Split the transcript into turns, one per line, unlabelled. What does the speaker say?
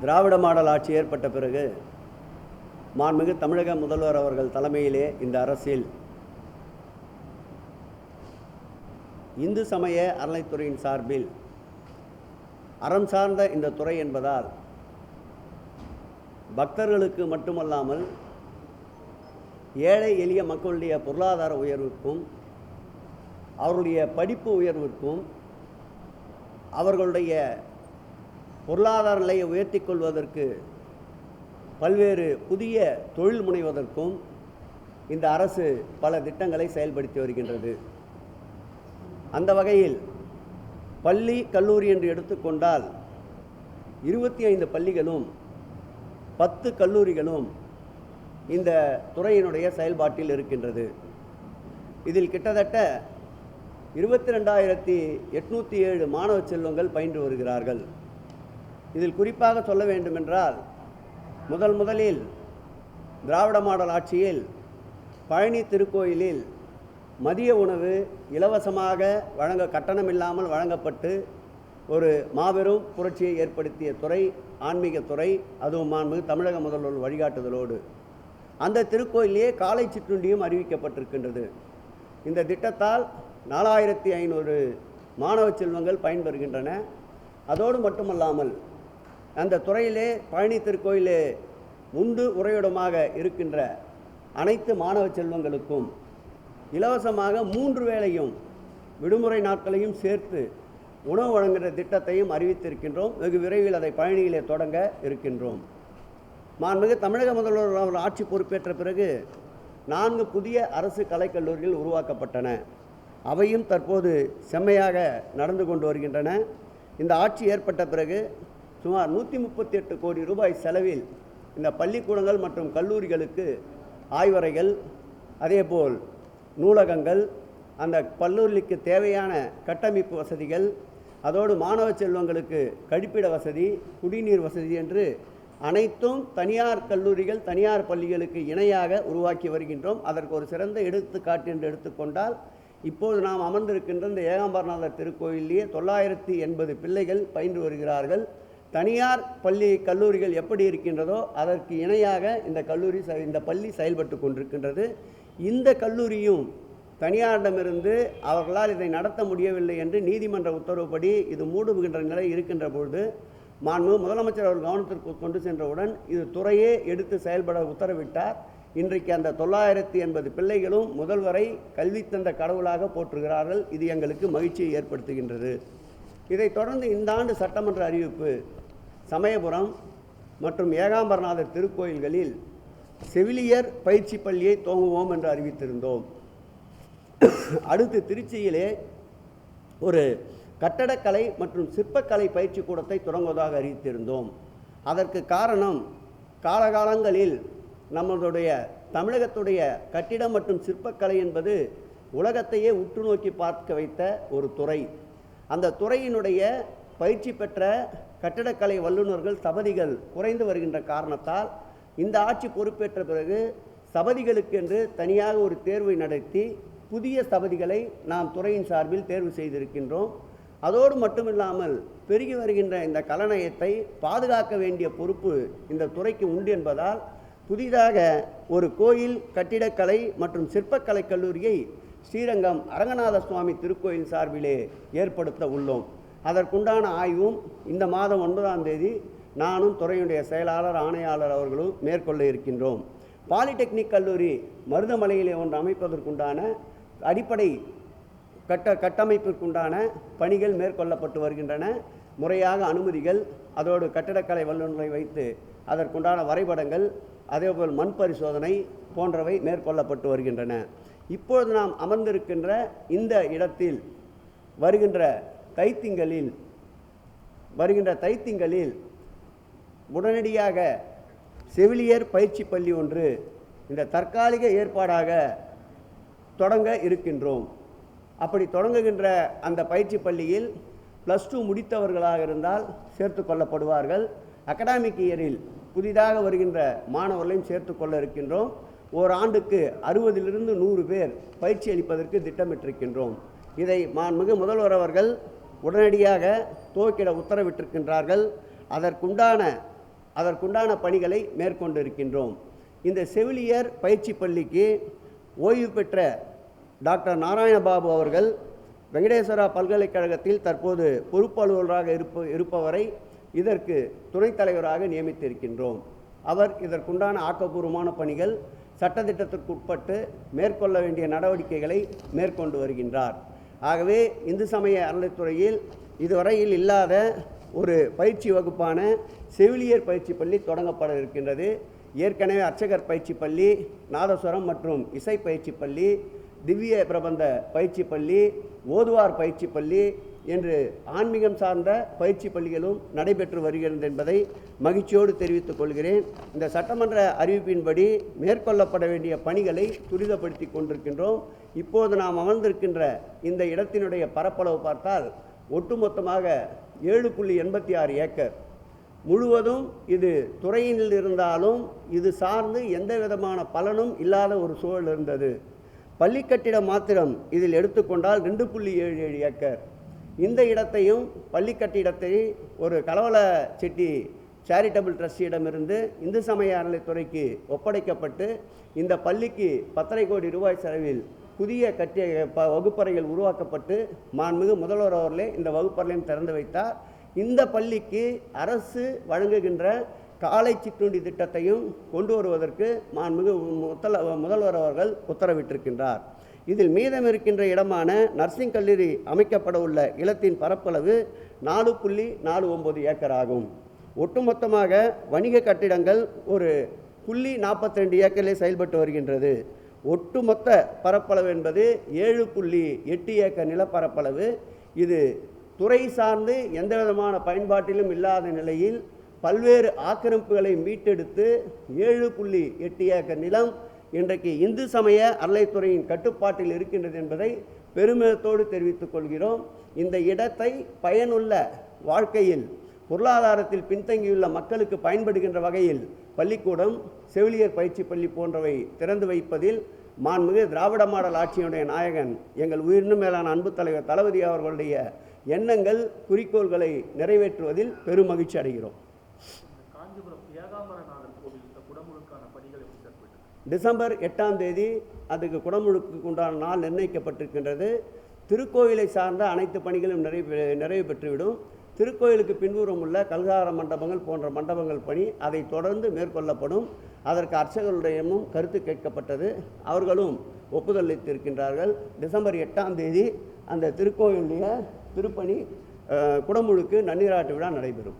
திராவிட model ஆட்சி ஏற்பட்ட பிறகு மாண்புமிகு தமிழக முதல்வர் அவர்கள் தலைமையிலே இந்த அரசில் இந்து சமய அறநிலைத்துறையின் சார்பில் அறம் சார்ந்த இந்த துறை என்பதால் பக்தர்களுக்கு மட்டுமல்லாமல் ஏழை எளிய மக்களுடைய பொருளாதார உயர்வுக்கும் அவருடைய படிப்பு உயர்விற்கும் அவர்களுடைய பொருளாதார நிலையை உயர்த்தி கொள்வதற்கு பல்வேறு புதிய தொழில் முனைவதற்கும் இந்த அரசு பல திட்டங்களை செயல்படுத்தி வருகின்றது. அந்த வகையில் பள்ளி கல்லூரி என்று எடுத்துக்கொண்டால் இருபத்தி ஐந்து பள்ளிகளும் பத்து கல்லூரிகளும் இந்த துறையினுடைய செயல்பாட்டில் இருக்கின்றது. இதில் கிட்டத்தட்ட இருபத்தி ரெண்டாயிரத்தி எட்நூற்றி ஏழு மாணவ செல்வங்கள் பயின்று வருகிறார்கள். இதில் குறிப்பாக சொல்ல வேண்டுமென்றால் முதல் முதலில் திராவிட மாடல் ஆட்சியில் பழனி திருக்கோயிலில் மதிய உணவு இலவசமாக வழங்க கட்டணமில்லாமல் வழங்கப்பட்டு ஒரு மாபெரும் புரட்சியை ஏற்படுத்திய துறை ஆன்மீக துறை அதுவும் மாண்பு தமிழக முதல்வர் வழிகாட்டுதலோடு. அந்த திருக்கோயிலே காலை சிற்றுண்டியும் அறிவிக்கப்பட்டிருக்கின்றது. இந்த திட்டத்தால் நாலாயிரத்தி ஐநூறு மாணவ செல்வங்கள் பயன்பெறுகின்றன. அதோடு மட்டுமல்லாமல் அந்த துறையிலே பழனி திருக்கோயிலே உண்டு உறைவிடமாக இருக்கின்ற அனைத்து மாணவ செல்வங்களுக்கும் இலவசமாக மூன்று வேளையும் விடுமுறை நாட்களையும் சேர்த்து உணவு வழங்குகிற திட்டத்தையும் அறிவித்திருக்கின்றோம். வெகு விரைவில் அதை பழனியிலே தொடங்க இருக்கின்றோம். மாண்புமிகு தமிழக முதல்வர் அவர் ஆட்சி பொறுப்பேற்ற பிறகு நான்கு புதிய அரசு கலைக்கல்லூரிகள் உருவாக்கப்பட்டன. அவையும் தற்போது செம்மையாக நடந்து கொண்டு வருகின்றன. இந்த ஆட்சி ஏற்பட்ட பிறகு சுமார் நூற்றி முப்பத்தி எட்டு கோடி ரூபாய் செலவில் இந்த பள்ளிக்கூடங்கள் மற்றும் கல்லூரிகளுக்கு ஆய்வறைகள் அதேபோல் நூலகங்கள் அந்த கல்லூரிக்கு தேவையான கட்டமைப்பு வசதிகள் அதோடு மாணவ செல்வங்களுக்கு கழிப்பிட வசதி குடிநீர் வசதி என்று அனைத்தும் தனியார் கல்லூரிகள் தனியார் பள்ளிகளுக்கு இணையாக உருவாக்கி வருகின்றோம். அதற்கு ஒரு சிறந்த எடுத்துக்காட்டு என்று எடுத்துக்கொண்டால் இப்போது நாம் அமர்ந்திருக்கின்ற இந்த ஏகாம்பரநாதர் திருக்கோயிலேயே தொள்ளாயிரத்தி எண்பது பிள்ளைகள் பயின்று வருகிறார்கள். தனியார் பள்ளி கல்லூரிகள் எப்படி இருக்கின்றதோ அதற்கு இணையாக இந்த கல்லூரி செ- இந்த பள்ளி செயல்பட்டு கொண்டிருக்கின்றது. இந்த கல்லூரியும் தனியாரிடமிருந்து அவர்களால் இதை நடத்த முடியவில்லை என்று நீதிமன்ற உத்தரவுப்படி இது மூடுகின்ற நிலை இருக்கின்ற பொழுது மாண்பு முதலமைச்சர் அவர் கவனத்திற்கு கொண்டு சென்றவுடன் இது துறையே எடுத்து செயல்பட உத்தரவிட்டார். இன்றைக்கு அந்த தொள்ளாயிரத்தி எண்பது பிள்ளைகளும் முதல்வரை கல்வி தந்த கடவுளாக போற்றுகிறார்கள். இது எங்களுக்கு மகிழ்ச்சியை ஏற்படுத்துகின்றது. இதைத் தொடர்ந்து இந்த ஆண்டு சட்டமன்ற அறிவிப்பு சமயபுரம் மற்றும் ஏகாம்பரநாதர் திருக்கோயில்களில் செவிலியர் பயிற்சி பள்ளியை துவங்குவோம் என்று அறிவித்திருந்தோம். அடுத்து திருச்சியிலே ஒரு கட்டடக்கலை மற்றும் சிற்பக்கலை பயிற்சி கூடத்தை தொடங்குவதாக அறிவித்திருந்தோம். அதற்கு காரணம் காலகாலங்களில் நம்மளுடைய தமிழகத்துடைய கட்டிடம் மற்றும் சிற்பக்கலை என்பது உலகத்தையே உற்று நோக்கி பார்க்க வைத்த ஒரு துறை. அந்த துறையினுடைய பயிற்சி பெற்ற கட்டடக்கலை வல்லுநர்கள் சபதிகள் குறைந்து வருகின்ற காரணத்தால் இந்த ஆட்சி பொறுப்பேற்ற பிறகு சபதிகளுக்கென்று தனியாக ஒரு தேர்வை நடத்தி புதிய சபதிகளை நாம் துறையின் சார்பில் தேர்வு செய்திருக்கின்றோம். அதோடு மட்டுமில்லாமல் பெருகி வருகின்ற இந்த கலநயத்தை பாதுகாக்க வேண்டிய பொறுப்பு இந்த துறைக்கு உண்டு என்பதால் புதிதாக ஒரு கோயில் கட்டிடக்கலை மற்றும் சிற்பக்கலை கல்லூரியை ஸ்ரீரங்கம் அரங்கநாத சுவாமி திருக்கோயில் சார்பிலே ஏற்படுத்த உள்ளோம். அதற்குண்டான ஆய்வும் இந்த மாதம் ஒன்பதாம் தேதி நானும் துறையுடைய செயலாளர் ஆணையாளர் அவர்களும் மேற்கொள்ள இருக்கின்றோம். பாலிடெக்னிக் கல்லூரி மருதமலையிலே ஒன்று அமைப்பதற்குண்டான அடிப்படை கட்ட கட்டமைப்பிற்குண்டான பணிகள் மேற்கொள்ளப்பட்டு வருகின்றன. முறையாக அனுமதிகள் அதோடு கட்டிடக்கலை வல்லுநரை வைத்து அதற்குண்டான வரைபடங்கள் அதேபோல் மண் பரிசோதனை போன்றவை மேற்கொள்ளப்பட்டு வருகின்றன. இப்பொழுது நாம் அமர்ந்திருக்கின்ற இந்த இடத்தில் வருகின்ற தைத்திங்களில் வருகின்ற தைத்திங்களில் உடனடியாக செவிலியர் பயிற்சி பள்ளி ஒன்று இந்த தற்காலிக ஏற்பாடாக தொடங்க இருக்கின்றோம். அப்படி தொடங்குகின்ற அந்த பயிற்சி பள்ளியில் ப்ளஸ் டூ முடித்தவர்களாக இருந்தால் சேர்த்து கொள்ளப்படுவார்கள். அகடாமிக் இயரில் புதிதாக வருகின்ற மாணவர்களையும் சேர்த்து கொள்ள இருக்கின்றோம். ஓர் ஆண்டுக்கு அறுபதிலிருந்து நூறு பேர் பயிற்சி அளிப்பதற்கு திட்டமிட்டிருக்கின்றோம். இதை மாண்புமிகு முதல்வர் அவர்கள் உடனடியாக துவக்கிட உத்தரவிட்டிருக்கின்றார்கள். அதற்குண்டான அதற்குண்டான பணிகளை மேற்கொண்டிருக்கின்றோம். இந்த செவிலியர் பயிற்சி பள்ளிக்கு ஓய்வு பெற்ற டாக்டர் நாராயணபாபு அவர்கள் வெங்கடேஸ்வரா பல்கலைக்கழகத்தில் தற்போது பொறுப்பு இருப்ப இருப்பவரை இதற்கு துணைத் தலைவராக நியமித்திருக்கின்றோம். அவர் இதற்குண்டான ஆக்கப்பூர்வமான பணிகள் சட்டத்திட்டத்திற்கு உட்பட்டு மேற்கொள்ள வேண்டிய நடவடிக்கைகளை மேற்கொண்டு வருகின்றார். ஆகவே இந்து சமய அறநிலைத்துறையில் இதுவரையில் இல்லாத ஒரு பயிற்சி வகுப்பான செவிலியர் பயிற்சி பள்ளி தொடங்கப்பட இருக்கின்றது. ஏற்கனவே அர்ச்சகர் பயிற்சி பள்ளி நாதஸ்வரம் மற்றும் இசை பயிற்சி பள்ளி திவ்ய பிரபந்த பயிற்சி பள்ளி ஓதுவார் பயிற்சி பள்ளி என்று ஆன்மீகம் சார்ந்த பயிற்சி பள்ளிகளும் நடைபெற்று வருகிறது என்பதை மகிழ்ச்சியோடு தெரிவித்துக் கொள்கிறேன். இந்த சட்டமன்ற அறிவிப்பின்படி மேற்கொள்ளப்பட வேண்டிய பணிகளை துரிதப்படுத்தி கொண்டிருக்கின்றோம். இப்போது நாம் அமர்ந்திருக்கின்ற இந்த இடத்தினுடைய பரப்பளவு பார்த்தால் ஒட்டுமொத்தமாக ஏழு புள்ளி எண்பத்தி ஆறு ஏக்கர். முழுவதும் இது துறையினில் இருந்தாலும் இது சார்ந்து எந்த விதமான பலனும் இல்லாத ஒரு சூழல் இருந்தது. பள்ளி கட்டிடம் மாத்திரம் இதில் எடுத்துக்கொண்டால் ரெண்டு புள்ளி ஏழு ஏழு ஏக்கர். இந்த இடத்தையும் பள்ளிக்கட்டிடத்தை ஒரு கலவல செட்டி சேரிட்டபிள் ட்ரஸ்டியிடமிருந்து இந்து சமய அறநிலைத்துறைக்கு ஒப்படைக்கப்பட்டு இந்த பள்ளிக்கு பத்தரை கோடி ரூபாய் செலவில் புதிய கட்டிய ப வகுப்பறைகள் உருவாக்கப்பட்டு மாண்புமிகு முதல்வர் அவர்களே இந்த வகுப்பறையும் திறந்து வைத்தார். இந்த பள்ளிக்கு அரசு வழங்குகின்ற காலை சிற்றுண்டி திட்டத்தையும் கொண்டு வருவதற்கு மாண்புமிகு முதல முதல்வர் அவர்கள் உத்தரவிட்டிருக்கின்றார். இதில் மீதம் இருக்கின்ற இடமான நர்சிங் கல்லூரி அமைக்கப்பட உள்ள இடத்தின் பரப்பளவு நாலு புள்ளி நாலு ஒம்பது ஏக்கர் ஆகும். ஒட்டுமொத்தமாக வணிக கட்டிடங்கள் ஒரு புள்ளி நாற்பத்தி ரெண்டு ஏக்கரில் செயல்பட்டு வருகின்றது. ஒட்டுமொத்த பரப்பளவு என்பது ஏழு புள்ளி எட்டு ஏக்கர் நிலப்பரப்பளவு. இது துறை சார்ந்து எந்த விதமான பயன்பாட்டிலும் இல்லாத நிலையில் பல்வேறு ஆக்கிரமிப்புகளை மீட்டெடுத்து ஏழு புள்ளி எட்டு ஏக்கர் நிலம் இன்றைக்கு இந்து சமய அறநிலைத்துறையின் கட்டுப்பாட்டில் இருக்கின்றது என்பதை பெருமிதத்தோடு தெரிவித்துக் கொள்கிறோம். இந்த இடத்தை பயனுள்ள வாழ்க்கையில் பொருளாதாரத்தில் பின்தங்கியுள்ள மக்களுக்கு பயன்படுகின்ற வகையில் பள்ளிக்கூடம் செவிலியர் பயிற்சி பள்ளி போன்றவை திறந்து வைப்பதில் மாண்புமிகு திராவிட மாடல் ஆட்சியினுடைய நாயகன் எங்கள் உயிரினும் மேலான அன்பு தலைவர் தளபதி அவர்களுடைய எண்ணங்கள் குறிக்கோள்களை நிறைவேற்றுவதில் பெருமகிழ்ச்சி அடைகிறோம்
காஞ்சிபுரம் ஏகாம்பரநாதர் கோவில் இந்த குடமுழுக்கான பணிகள் எப்படி சார் போயிட்டு இருக்கு?
டிசம்பர் எட்டாம் தேதி அதுக்கு குடமுழுக்கு உண்டான நாள் நிர்ணயிக்கப்பட்டிருக்கின்றது. திருக்கோயிலை சார்ந்த அனைத்து பணிகளும் நிறைவு நிறைவு பெற்றுவிடும். திருக்கோயிலுக்கு பின்புறம் உள்ள கல்கார மண்டபங்கள் போன்ற மண்டபங்கள் பணி அதை தொடர்ந்து மேற்கொள்ளப்படும். அதற்கு அர்ச்சகருடையமும் கருத்து கேட்கப்பட்டது. அவர்களும் ஒப்புதல் அளித்திருக்கின்றார்கள் டிசம்பர் எட்டாம் தேதி அந்த திருக்கோயிலுடைய திருப்பணி குடமுழுக்கு நன்னீராட்டு விழா நடைபெறும்.